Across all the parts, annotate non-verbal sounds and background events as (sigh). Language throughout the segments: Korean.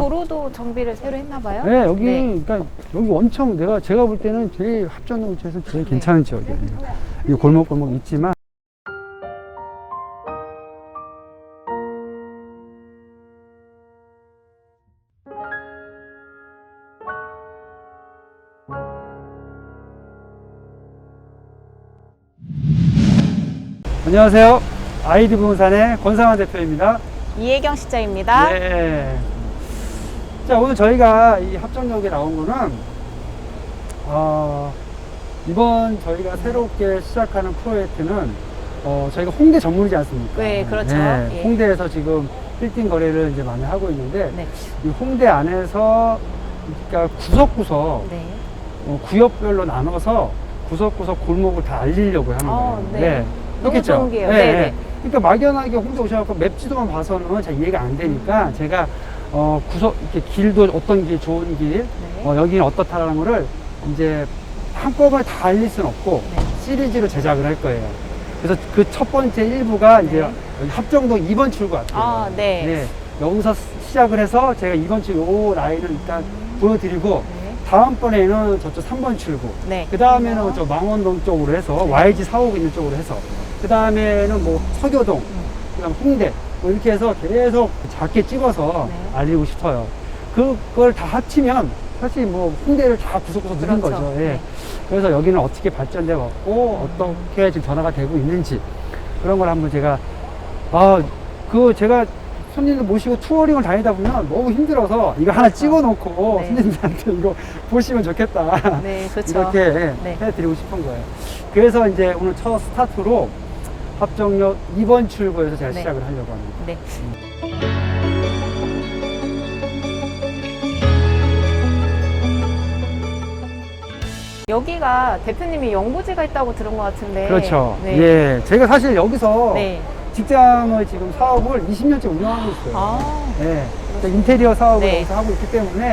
도로도 정비를 새로 했나 봐요? 네, 여기, 네. 그러니까 여기 엄청 내가 제가 볼 때는 제일 합전농지에서 제일 괜찮은 지역이에요. 이 골목골목 있지만 안녕하세요. 아이디 부동산의 권상환 대표입니다. 이혜경 시장입니다. 네. 자, 오늘 저희가 이 합정역에 나온 거는, 어, 이번 저희가 새롭게 시작하는 프로젝트는, 어, 저희가 홍대 전문이지 않습니까? 네, 그렇죠. 네, 예. 홍대에서 지금 빌딩 거래를 이제 많이 하고 있는데, 네. 이 홍대 안에서, 그러니까 구석구석, 네. 어, 구역별로 나눠서 구석구석 골목을 다 알리려고 하는 어, 거예요. 네. 너무 그렇겠죠? 네, 네, 네. 네. 그러니까 막연하게 홍대 오셔갖고 맵지도만 봐서는 잘 이해가 안 되니까 제가 어 구석 이렇게 길도 어떤 게 좋은 길, 네. 어 여기는 어떻다라는 거를 이제 한꺼번에 다 알릴 수는 없고 네. 시리즈로 제작을 할 거예요. 그래서 그 첫 번째 일부가 이제 네. 여기 합정동 2번 출구 같아요. 아, 네. 여기서 시작을 해서 제가 2번 출구 요 라인을 일단 보여드리고 네. 다음번에는 저쪽 3번 출구. 네. 그 다음에는 저 망원동 쪽으로 해서 YG 사오고 있는 쪽으로 해서 그 다음에는 뭐 서교동, 음. 그 다음 홍대 뭐 이렇게 해서 계속 작게 찍어서 네. 알리고 싶어요. 그걸 다 합치면 사실 뭐 홍대를 다 구석구석 누른 그렇죠. 거죠. 예. 네. 그래서 여기는 어떻게 발전돼 왔고 어떻게 지금 변화가 되고 있는지 그런 걸 한번 제가 아 그 제가 손님들 모시고 투어링을 다니다 보면 너무 힘들어서 이거 하나 그렇죠. 찍어놓고 네. 손님들한테 (laughs) 이거 보시면 좋겠다. 네, 그렇죠. 이렇게 예, 네. 해드리고 싶은 거예요. 그래서 이제 오늘 첫 스타트로 합정역 2번 출구에서 제가 네. 시작을 하려고 합니다. 네. 여기가 대표님이 연구지가 있다고 들은 것 같은데. 그렇죠. 네. 예. 제가 사실 여기서 네. 직장을 지금 사업을 20년째 운영하고 있어요. 아, 예. 그러니까 인테리어 사업을 네. 여기서 하고 있기 때문에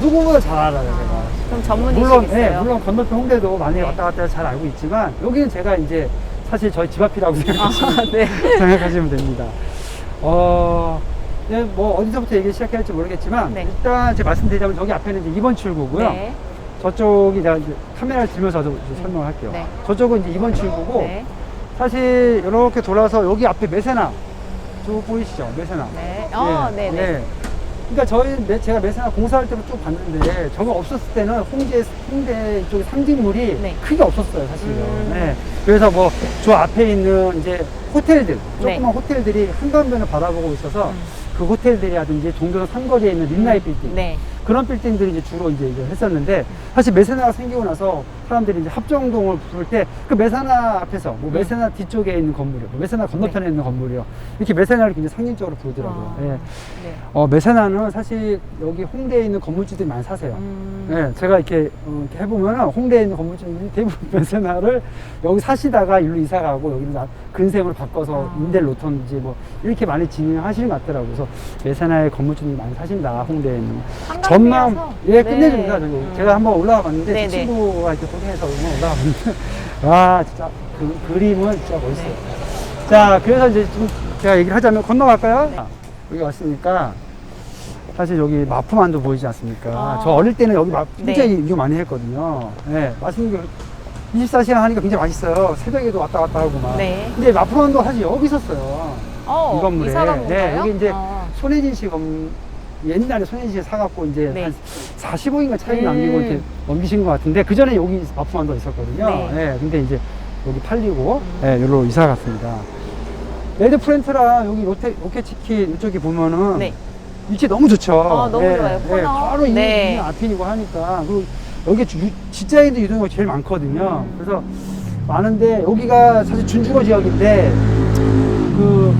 누구보다 잘 알아요, 제가. 그럼 전문이시겠어요? 물론, 예, 물론 건너편 홍대도 많이 네. 왔다 갔다 해서 잘 알고 있지만 여기는 제가 이제 사실 저희 집 앞이라고 생각하시면, 아, 네. (laughs) 생각하시면 됩니다. 어, 예, 뭐 어디서부터 얘기 시작할지 모르겠지만 네. 일단 제가 말씀드리자면 저기 앞에는 이제 2번 출구고요. 네. 저쪽이 제가 이제 카메라를 들면서도 이제 설명을 할게요. 네. 저쪽은 이제 2번 출구고 네. 사실 이렇게 돌아서 여기 앞에 메세나 쭉 보이시죠? 메세나. 네. 어, 네, 네. 그러니까 저희 매- 제가 메세나 공사할 때도 쭉 봤는데 저거 없었을 때는 홍대 홍대 쪽에 상징물이 네. 크게 없었어요 사실은. 음. 네. 그래서 뭐 저 앞에 있는 이제 호텔들 네. 조그만 호텔들이 한강변을 바라보고 있어서 음. 그 호텔들이라든지 종교동 상거리에 있는 린라이트 빌딩 네. 그런 빌딩들이 이제 주로 이제 이걸 했었는데 사실 메세나가 생기고 나서 사람들이 이제 합정동을 부를 때 그 메세나 앞에서 뭐 네. 메세나 뒤쪽에 있는 건물이요, 뭐 메세나 건너편에 있는 건물이요 이렇게 메세나를 굉장히 상징적으로 부르더라고요. 아, 예. 네. 어, 메세나는 사실 여기 홍대에 있는 건물주들이 많이 사세요. 음. 예, 제가 이렇게, 어, 이렇게 해보면은 홍대에 있는 건물주들이 대부분 (laughs) 메세나를 여기 사시다가 일로 이사 가고 여기는 나- 근생으로 바꿔서 아. 임대를 놓던지 뭐 이렇게 많이 진행하시는 것 같더라고요. 그래서 메세나의 건물주들이 많이 사신다, 홍대에 있는. 전망? 예, 네. 끝내줍니다. 저기. 음. 제가 한번 올라가 봤는데 네, 제 네. 친구가 이렇게 올라가 봤는데 와, 진짜 그 그림은 진짜 멋있어요. 네. 자, 그래서 이제 좀 제가 얘기를 하자면 건너갈까요? 네. 여기 왔으니까 사실 여기 마포만도 보이지 않습니까? 아. 저 어릴 때는 여기 마, 굉장히 네. 이거 많이 했거든요. 네, 맛있는 게 24시간 하니까 굉장히 맛있어요. 새벽에도 왔다 갔다 하고 막. 네. 근데 마포만도 사실 여기 있었어요. 어, 이 건물에. 이사 간 네, 건가요? 여기 이제 어. 손혜진 씨 건, 옛날에 씨 사갖고 이제 네. 한 45인가 차이 음. 남기고 이렇게 넘기신 것 같은데 그 전에 여기 마포만도 있었거든요. 네. 네, 근데 이제 여기 팔리고 음. 네, 여기로 이사 갔습니다. 레드 프렌트랑 여기 로테, 로켓 치킨 이쪽에 보면은 네. 위치 너무 좋죠. 아, 너무 좋아요. 코너. 바로 이 네. 이 앞이고 하니까 그리고 여기 주- 직장인들 유동인구가 제일 많거든요. 음. 그래서 많은데 여기가 사실 준주거 지역인데 그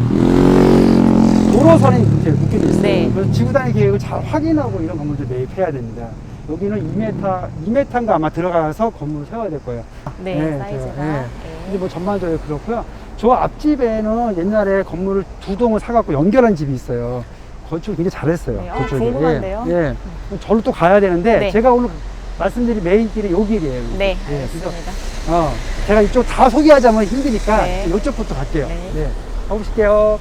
도로 선이 이제 묶여져 있어요. 네. 그래서 지구단위 계획을 잘 확인하고 이런 건물들 매입해야 됩니다. 여기는 2m, 2m인가 아마 들어가서 건물을 세워야 될 거예요. 네, 네, 사이즈가. 제가, 네. 네. 근데 뭐 전반적으로 그렇고요. 저 앞집에는 옛날에 건물을 두 동을 사갖고 연결한 집이 있어요. 건축 굉장히 잘했어요. 네, 어, 그쪽에. 궁금한데요? 예. 예. 절로 또 가야 되는데 네. 제가 오늘 말씀드린 메인 길이 요 길이에요. 네, 예, 그래서. 어, 제가 이쪽 다 소개하자면 힘드니까 네. 이쪽부터 갈게요. 네. 네. 가보실게요.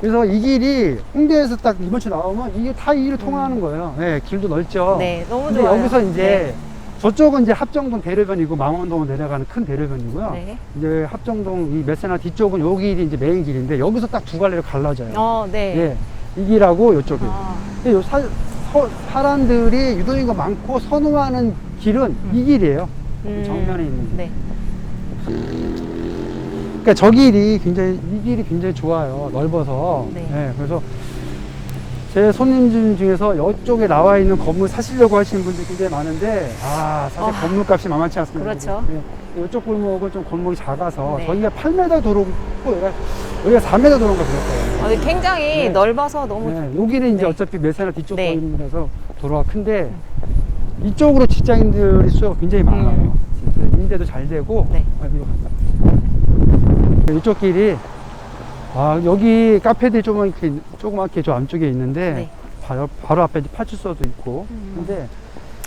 그래서 이 길이 홍대에서 딱 이번 주 나오면 이게 다 이 길을 통하는 거예요. 네, 길도 넓죠. 음. 네, 너무 근데 좋아요. 여기서 이제 네. 저쪽은 이제 합정동 대로변이고 망원동으로 내려가는 큰 대로변이고요. 네. 이제 합정동 이 메세나 뒤쪽은 요 길이 이제 메인 길인데 여기서 딱 두 갈래로 갈라져요. 어, 네. 예. 이 길하고 요쪽이. 아, 근데 요 사, 서- 사람들이 유도인가 많고 선호하는 길은 이 길이에요. 음, 정면에 있는 길. 네. 그러니까 저 길이 굉장히 이 길이 굉장히 좋아요. 넓어서. 네. 예, 그래서 제 손님 중에서 이쪽에 나와 있는 건물 사시려고 하시는 분들이 굉장히 많은데 아 사실 아, 건물 값이 만만치 않습니다. 그렇죠. 예, 이쪽 골목은 좀 골목이 작아서 네. 저희가 8m 도로고 여기가 여기가 4m 도로인가 그랬어요. 어, 굉장히 네. 넓어서 너무 네, 여기는 이제 네. 어차피 메사나 뒤쪽 네. 보이면서 도로가 큰데 이쪽으로 직장인들이 수요가 굉장히 많아요. 음. 그래서 임대도 잘 되고 네. 아, 간다. 이쪽 길이 아 여기 카페들이 조그맣게 조그맣게 저 안쪽에 있는데 네. 바로, 바로 앞에 파출소도 있고 음. 근데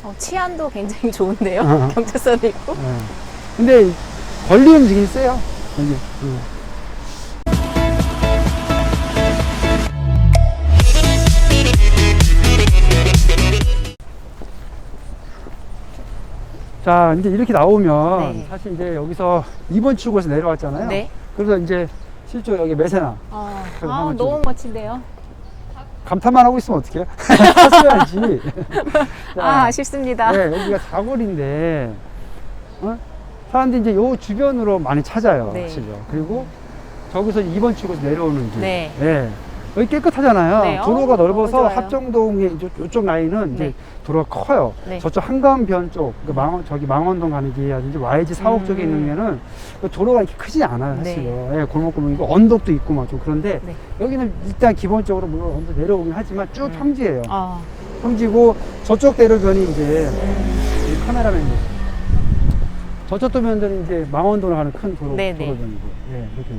어, 치안도 굉장히 좋은데요. 어. (laughs) 경찰서도 있고. 예. 근데 권리 움직임이 세요. 여기. 음. 자, 이제 이렇게 나오면 네. 사실 이제 여기서 2번 출구에서 내려왔잖아요. 네. 그래서 이제 실제 여기 메세나 아, 한번 너무 좀- 멋진데요. 감탄만 하고 있으면 어떡해요? (laughs) 탔어야지. 자, (laughs) 아, 아쉽습니다. 네, 여기가 사거리인데, 어? 사람들이 이제 요 주변으로 많이 찾아요, 네. 사실요. 그리고 저기서 2번 출구에서 내려오는 길. 네. 예. 여기 깨끗하잖아요. 네, 도로가 어, 넓어서 너무 좋아요. 합정동의 이쪽, 이쪽 라인은 이제 네. 도로가 커요. 네. 저쪽 한강변 쪽, 그 망원, 저기 망원동 가는 길이라든지 YG 사옥 음. 쪽에 있는 데는 그 도로가 이렇게 크지 않아요, 네. 사실요. 예, 골목골목이고 언덕도 있고 막 좀 그런데 네. 여기는 일단 기본적으로 물론 언덕 내려오긴 하지만 쭉 음. 평지예요. 아, 평지고 저쪽 대로변이 이제 음, 이 카메라맨 저쪽 도면들은 이제 망원도로 가는 큰 도로, 네네. 도로변이고 예, 이렇게.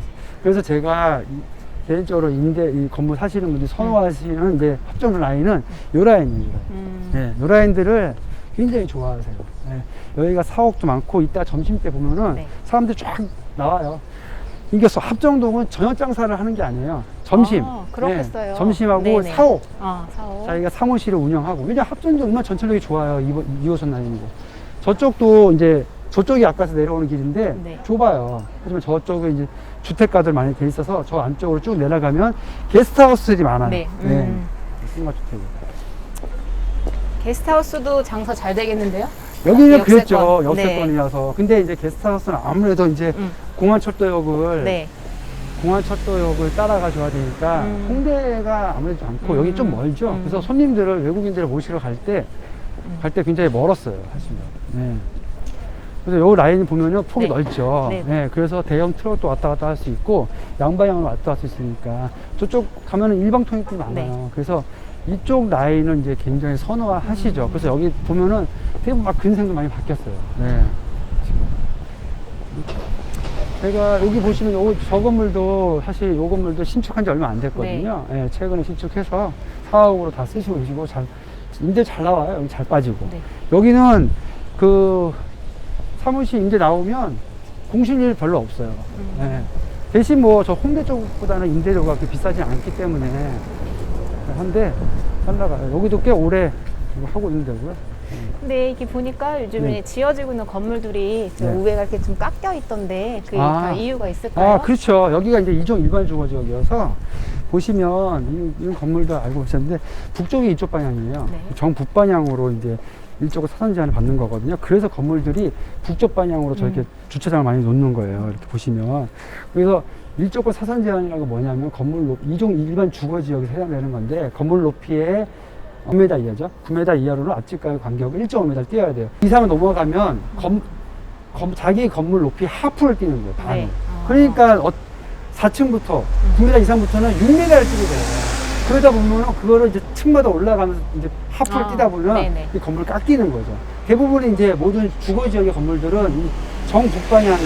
그래서 제가 이- 개인적으로 임대 이 건물 사시는 분들이 선호하시는 이제 합정 라인은 요 라인입니다. 음, 예, 요 라인들을 굉장히 좋아하세요. 예, 여기가 사옥도 많고 이따 점심 때 보면은 네. 사람들이 쫙 나와요. 이게 서- 합정동은 저녁 장사를 하는 게 아니에요. 점심. 아, 그렇겠어요. 예, 점심하고 네네. 사옥. 아, 사오. 자기가 사무실을 운영하고 왜냐 얼마나 전철력이 좋아요 2호선 라인이고 저쪽도 이제 저쪽이 아까서 내려오는 길인데 네. 좁아요 하지만 저쪽에 이제 주택가들 많이 돼 있어서 저 안쪽으로 쭉 내려가면 게스트하우스들이 많아요 네. 음. 승마주택이 게스트하우스도 장사 잘 되겠는데요? 여기는 역세권. 그랬죠 네. 역세권이라서 근데 이제 게스트하우스는 아무래도 이제 음. 공안철도역을 네. 공안철도역을 따라가 줘야 되니까 음. 홍대가 아무래도 않고 음. 여기 좀 멀죠. 음. 그래서 손님들을 외국인들을 모시러 갈 때 갈때 굉장히 멀었어요, 사실은. 네. 그래서 요 라인 보면요 폭이 네. 넓죠. 네. 네. 그래서 대형 트럭도 왔다 갔다 할 수 있고 양방향으로 왔다 갔다 할 수 있으니까 저쪽 가면은 일방 통행들이 많아요. 네. 그래서 이쪽 라인은 이제 굉장히 선호하시죠. 음. 그래서 여기 보면은 되게 막 근생도 많이 바뀌었어요. 네. 제가 여기 보시면 요, 저 건물도 사실 요 건물도 신축한 지 얼마 안 됐거든요. 예, 최근에 신축해서 사옥으로 다 쓰시고 계시고 잘, 임대 잘 나와요. 여기 잘 빠지고. 네. 여기는 그 사무실 임대 나오면 공실률 별로 없어요. 음. 예. 대신 뭐 저 홍대 쪽보다는 임대료가 그렇게 비싸지 않기 때문에 한데 잘 나가요. 여기도 꽤 오래 하고 있는 데고요. 근데 이게 보니까 요즘에 네. 지어지고 있는 건물들이 좀 네. 우회가 이렇게 좀 깎여 있던데 그 아. 이유가 있을까요? 아, 그렇죠. 여기가 이제 이종 일반 주거 지역이어서 보시면 이, 이 건물도 알고 계셨는데 북쪽이 이쪽 방향이에요. 네. 정북 방향으로 이제 일쪽으로 사선 제한을 받는 거거든요. 그래서 건물들이 북쪽 방향으로 저렇게 음. 주차장을 많이 놓는 거예요. 이렇게 보시면. 그래서 일조권 사선 제한이라고 뭐냐면 건물 높, 이종 일반 주거 지역에 해당되는 건데 건물 높이에 9m 이하죠. 9m 이하로는 앞집과의 간격을 1.5m 띄어야 돼요. 이상을 넘어가면 건, 건- 자기 건물 높이 하프를 뛰는 거예요. 반. 네. 아. 그러니까 어, 4층부터 9m 이상부터는 6m를 뛰게 돼요. 그러다 보면 그거를 이제 층마다 올라가면서 이제 하프를 아, 뛰다 보면 네네. 이 건물을 깎이는 거죠. 대부분 이제 모든 주거 지역의 건물들은 이 정북방향에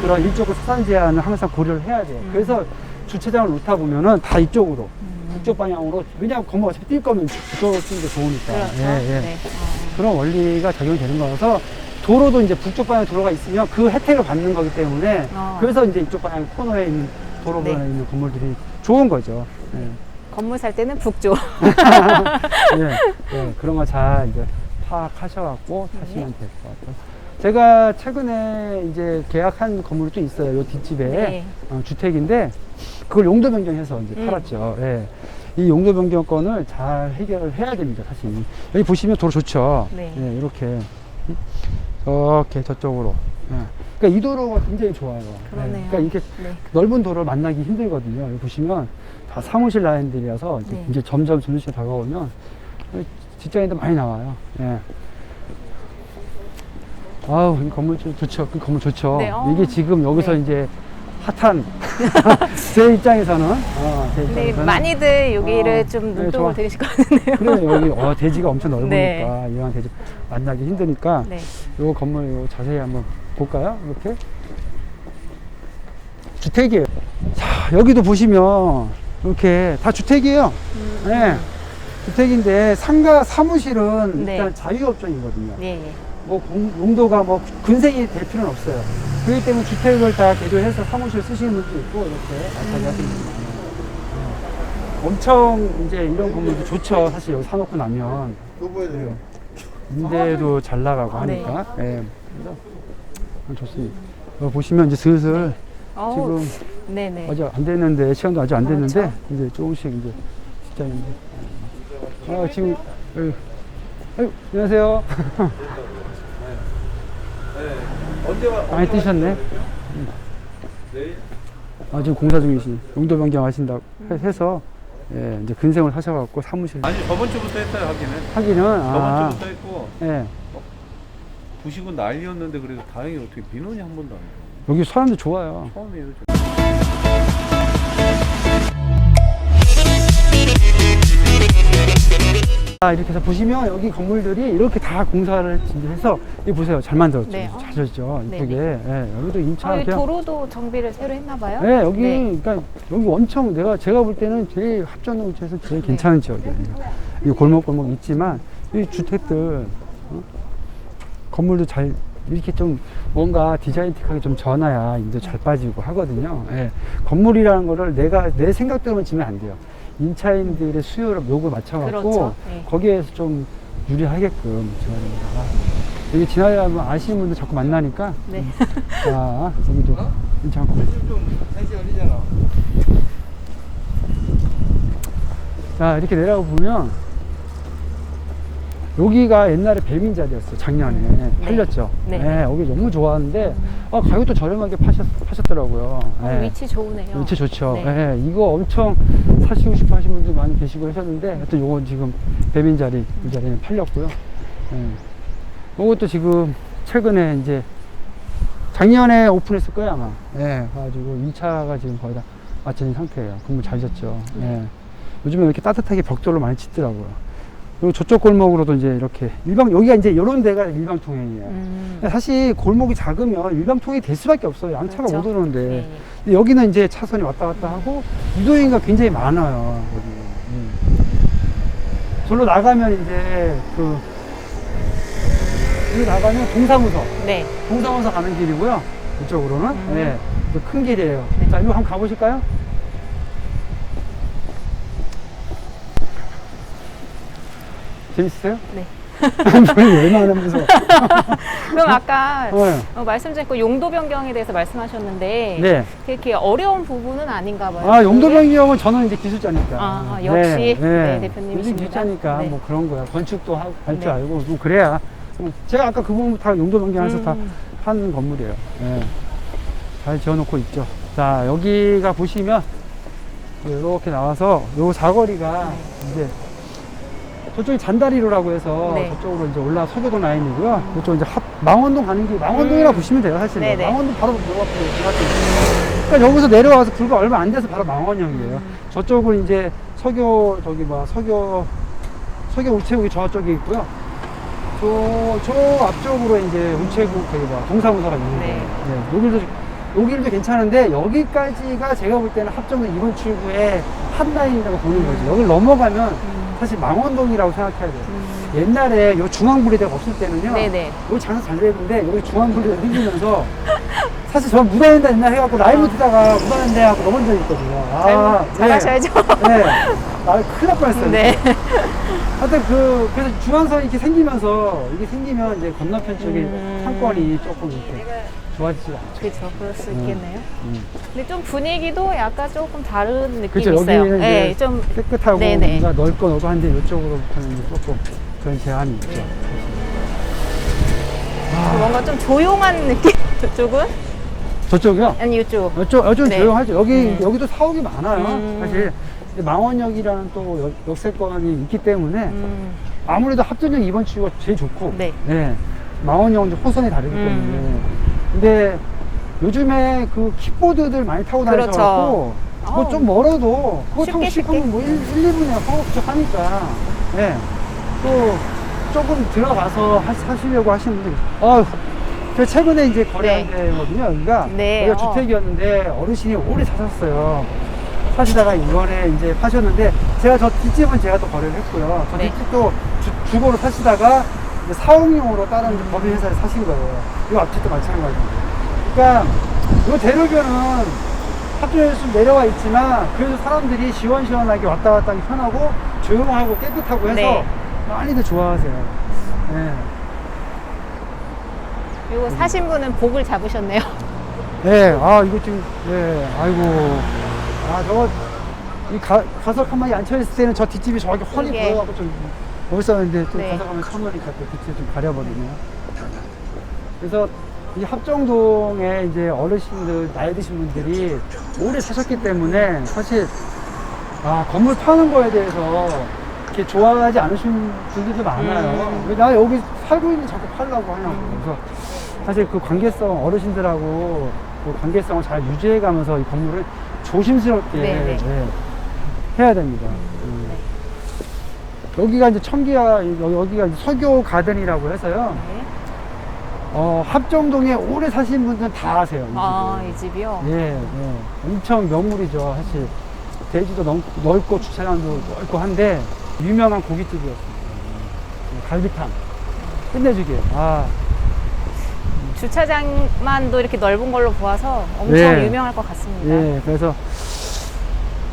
그런 일적으로 수산 제한을 항상 고려를 해야 돼요. 음. 그래서 주차장을 놓다 보면은 다 이쪽으로 음. 북쪽 방향으로 왜냐하면 건물 어차피 뛸 거면 이쪽으로 뛰는 게 좋으니까. 그렇죠. 예, 예. 네. 아. 그런 원리가 적용이 되는 거라서 도로도 이제 북쪽 방향 도로가 있으면 그 혜택을 받는 거기 때문에 어. 그래서 이제 이쪽 방향 코너에 있는 도로 변에 네. 있는 건물들이 좋은 거죠. 예. 건물 살 때는 북쪽. 예, (laughs) 예, (laughs) 그런 거 잘 이제 파악하셔갖고 네. 사시면 될 것 같아요. 제가 최근에 이제 계약한 건물이 또 있어요. 요 뒷집에 네. 어, 주택인데 그걸 용도 변경해서 이제 음. 팔았죠. 예. 이 용도 변경권을 잘 해결을 해야 됩니다. 사실 여기 보시면 도로 좋죠. 네. 예, 이렇게 이렇게 저쪽으로. 예. 그러니까 이 도로가 굉장히 좋아요. 예. 그러네요. 그러니까 이렇게 네. 넓은 도로를 만나기 힘들거든요. 여기 보시면 다 사무실 라인들이라서 이제, 네. 이제 점점 점심시간 다가오면 직장인도 많이 나와요. 예. 아우, 이 건물 좋- 좋죠. 그 건물 좋죠. 네, 어. 이게 지금 여기서 네. 이제 핫한 (laughs) 제 입장에서는 어, 제 근데 입장에서는 많이들 여기를 어, 좀 네, 눈독을 좋아. 들이실 것 같은데요. 그래 여기 어, 대지가 엄청 넓으니까 네. 이왕 대지 만나기 힘드니까 네. 요 건물 요 자세히 한번 볼까요? 이렇게 주택이에요. 자 여기도 보시면 이렇게 다 주택이에요. 음. 네. 주택인데 상가 사무실은 네. 일단 자유업종이거든요. 예, 예. 뭐 공- 용도가 뭐 근생이 될 필요는 없어요. 그렇기 때문에 주택을 다 개조해서 사무실 쓰시는 분도 있고 이렇게 알차게 하시는 분도 많아요. 네. 엄청 이제 이런 건물도 좋죠. 사실 여기 사놓고 나면 또 보여드려요. 임대도 잘 나가고 네. 하니까. 예. 그래서 좋습니다. 여기 보시면 이제 슬슬 어우, 지금 네네. 아직 안 됐는데 시간도 아직 안 됐는데 그렇죠. 이제 조금씩 이제 직장인데 아 지금 아유, 아유 안녕하세요 언제 와? 많이 뛰셨네 내일? 아 지금 공사 중이시 용도 변경 하신다고 해- 해서 예 이제 근생을 하셔갖고 사무실 아니 저번 주부터 했어요 하기는. 하기는 저번 아 주부터 했고 예 부식은 난리였는데 그래도 다행히 어떻게 민원이 한 번도 안. 여기 사람들 좋아요 처음이에요. 저. 이렇게 해서 보시면 여기 건물들이 이렇게 다 공사를 해서 이 보세요 잘 만들었죠 네. 잘 졌죠 네, 이쁘게 예, 여기도 인차 아, 이 그냥 도로도 정비를 새로 했나 봐요? 네, 여기, 네. 그러니까 여기 엄청 내가 제가 볼 때는 제일 합전 위치에서 제일 네. 괜찮은 지역이에요. 이 골목 골목 있지만 이 주택들 어? 건물도 잘 이렇게 좀 뭔가 디자인틱하게 좀 전화야 인도 잘 빠지고 하거든요. 예. 건물이라는 거를 내가 내 생각대로만 지면 안 돼요. 인차인들의 수요를 요구 맞춰갖고 그렇죠. 네. 거기에서 좀 유리하게끔 지어야 됩니다. 여기 지나가면 아시는 분들 자꾸 만나니까 네. 자 여기도 괜찮고 좀 3시 걸리잖아. 자 이렇게 내려가 보면 여기가 옛날에 배민 자리였어 작년에 팔렸죠. 네. 네, 여기 너무 좋아하는데 아, 가격도 저렴하게 파셨, 파셨더라고요. 어, 네. 위치 좋으네요. 위치 좋죠. 네. 네, 이거 엄청 사시고 싶어 하시는 분들 많이 계시고 하셨는데 하여튼 요건 지금 배민 자리 이 자리는 팔렸고요. 네. 요것도 지금 최근에 이제 작년에 오픈했을 거예요 아마. 네, 그래가지고 2차가 지금 거의 다 마친 상태예요. 건물 잘 졌죠. 네. 요즘에 이렇게 따뜻하게 벽돌로 많이 짓더라고요. 그리고 저쪽 골목으로도 이제 이렇게 일방 여기가 이제 이런 데가 일방 통행이에요. 음. 사실 골목이 작으면 일방 통행이 될 수밖에 없어요. 양차가 그렇죠. 못 오는데. 네. 근데 여기는 이제 차선이 왔다 갔다 하고 유도인가 굉장히 많아요. 여기. 음. 절로 나가면 이제 그 여기 나가면 동사무소, 네. 동사무소 가는 길이고요. 이쪽으로는 음. 네, 그큰 길이에요. 네. 자, 이거 한번 가보실까요? 재밌어요? 네. 얼마나 무서워. (laughs) 그럼 아까 네. 어, 말씀 그 용도 변경에 대해서 말씀하셨는데 네. 그렇게 어려운 부분은 아닌가 봐요. 아, 용도 그게? 변경은 저는 이제 기술자니까. 아, 역시. 네, 대표님이십니다. 요즘 기술자니까 네. 뭐 그런 거야. 건축도 할줄 네. 알고 뭐 그래야. 좀 제가 아까 그 부분 다 용도 변경해서 음. 다한 건물이에요. 예. 잘 지어놓고 있죠. 자, 여기가 보시면 이렇게 나와서 요 사거리가 이제 저쪽이 잔다리로라고 해서 네. 저쪽으로 이제 올라 서교동 라인이고요. 이쪽 이제 합, 망원동 가는 길, 망원동이라 고 음. 보시면 돼요, 사실. 네네. 망원동 바로 요 앞에 그러니까 여기서 내려와서 불과 얼마 안 돼서 바로 망원역이에요. 음. 저쪽은 이제 서교 저기 뭐 서교 서교 우체국이 저쪽에 있고요. 저, 저 앞쪽으로 이제 우체국 저기 뭐 동사무소가 있는 네. 네. 여기도 여기도 괜찮은데 여기까지가 제가 볼 때는 합정동 2번 출구의 한 라인이라고 보는 거죠. 여기를 넘어가면 음. 사실 망원동이라고 생각해야 돼요. 음. 옛날에 요 중앙분리대가 없을 때는요. 네네. 여기 장사 잘 되는데 여기 중앙분리대가 생기면서 (laughs) 사실 저 무단횡단 옛날 해갖고 라이브 뛰다가 무단횡단 하고 넘어진 적이 있거든요. 아, 잘, 잘하셔야죠. 네. 네. 아, 큰일 날 뻔했어요. 네. 하여튼 그, 그래서 중앙선이 이렇게 생기면서, 이게 생기면 이제 건너편 쪽에 음. 상권이 조금 이렇게 좋아지지 않죠. 그렇죠. 그럴 수 음. 있겠네요. 음. 근데 좀 분위기도 약간 조금 다른 느낌이 그렇죠. 있어요. 여기는 네, 이제 좀 깨끗하고 네네. 뭔가 넓고 넓고 한데 이쪽으로부터는 조금 그런 제한이 있죠. 네. 아, 뭔가 좀 조용한 느낌. (laughs) 저쪽은? 저쪽이요? 아니 이쪽. 이쪽, 이쪽은 네. 조용하죠. 여기, 음. 여기도 사옥이 많아요. 음. 사실. 망원역이라는 또 역- 역세권이 있기 때문에 음, 아무래도 합전역 이번 주가 제일 좋고. 네. 망원역은 이제 호선이 다르기 음. 때문에. 근데 요즘에 그 킥보드들 많이 타고 그렇죠. 다니셔서 아우. 뭐좀 멀어도 그거 타고 쉽게, 싶으면 뭐 1, 1, 2분에 허겁지겁 하니까. 네. 또 조금 들어가서 하, 사시려고 하시는 분들. 어, 제가 최근에 이제 거래한 네. 데거든요. 여기가. 네, 여기가 어. 주택이었는데 어르신이 오래 사셨어요. 사시다가 이번에 이제 파셨는데 제가 저 뒷집은 제가 또 거래를 했고요. 저 네. 뒷집도 주, 주거로 사시다가 이제 사옥용으로 다른 법인 회사에 사신 거예요. 이 앞집도 마찬가지고. 그러니까 이 대로변은 합주에서 좀 내려와 있지만 그래도 사람들이 시원시원하게 왔다 갔다 하기 편하고 조용하고 깨끗하고 해서 네. 많이들 좋아하세요. 네. 그리고 사신 분은 복을 잡으셨네요. 네, 아, 이거 지금, 네, 아이고. 아, 저거, 이 가, 가석 한 마리 앉혀있을 때는 저 뒷집이 저렇게 훤히. 보여갖고 좀 멋있었는데 또 네. 가석하면 천원이니까 또 뒷집을 좀 가려버리네요. 그래서 이 합정동에 이제 어르신들, 나이 드신 분들이 오래 사셨기 때문에 사실, 아, 건물 파는 거에 대해서 이렇게 좋아하지 않으신 분들도 많아요. 음. 왜나 여기 살고 있는데 자꾸 팔라고 하냐고. 그래서 사실 그 관계성, 어르신들하고 그 관계성을 잘 유지해 가면서 이 건물을 조심스럽게 네네. 예, 해야 됩니다. 음. 여기가 이제 청기야, 여- 여기가 이제 서교 가든이라고 해서요. 네. 어, 합정동에 오래 사신 분들은 다 아세요. 이 아, 집을. 이 집이요? 예, 예. 엄청 명물이죠, 사실. 대지도 넓, 넓고 주차장도 넓고 한데, 유명한 고깃집이었습니다. 예, 갈비탕. 끝내주게. 아, 주차장만도 이렇게 넓은 걸로 보아서 엄청 네. 유명할 것 같습니다. 예, 그래서,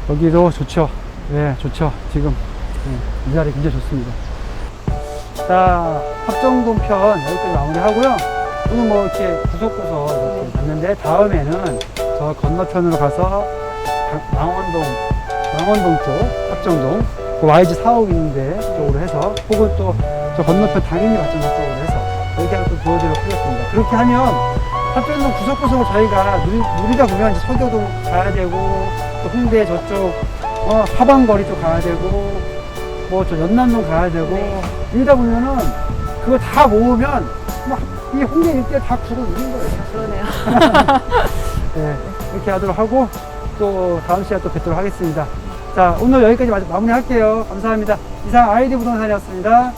여기도 좋죠. 예, 좋죠. 지금, 예, 이 자리 굉장히 좋습니다. 자, 합정동 편 여기까지 마무리 하고요. 오늘 뭐 이렇게 구석구석 이렇게 봤는데, 다음에는 저 건너편으로 가서 강- 망원동, 망원동 쪽, 합정동, 그 YG 사옥 있는데 쪽으로 해서, 혹은 또 저 건너편 당연히 발전소 쪽으로 해서, 하나 또 보여드리도록 하겠습니다. 그렇게 하면, 합정동 구석구석을 저희가 누리, 누리다 보면 이제 서교동 가야 되고, 또 홍대 저쪽, 어, 하방거리 쪽 가야 되고, 뭐저 연남동 가야 되고, 네. 이러다 보면은 그거 다 모으면 막 이 홍대 일대 다 구로 누린 거예요. 그러네요. (laughs) 네, 이렇게 하도록 하고 또 다음 시간에 또 뵙도록 하겠습니다. 자, 오늘 여기까지 마- 마무리할게요. 감사합니다. 이상 아이디 부동산이었습니다.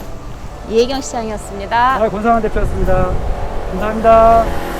이혜경 시장이었습니다. 아, 권상환 대표였습니다. 감사합니다.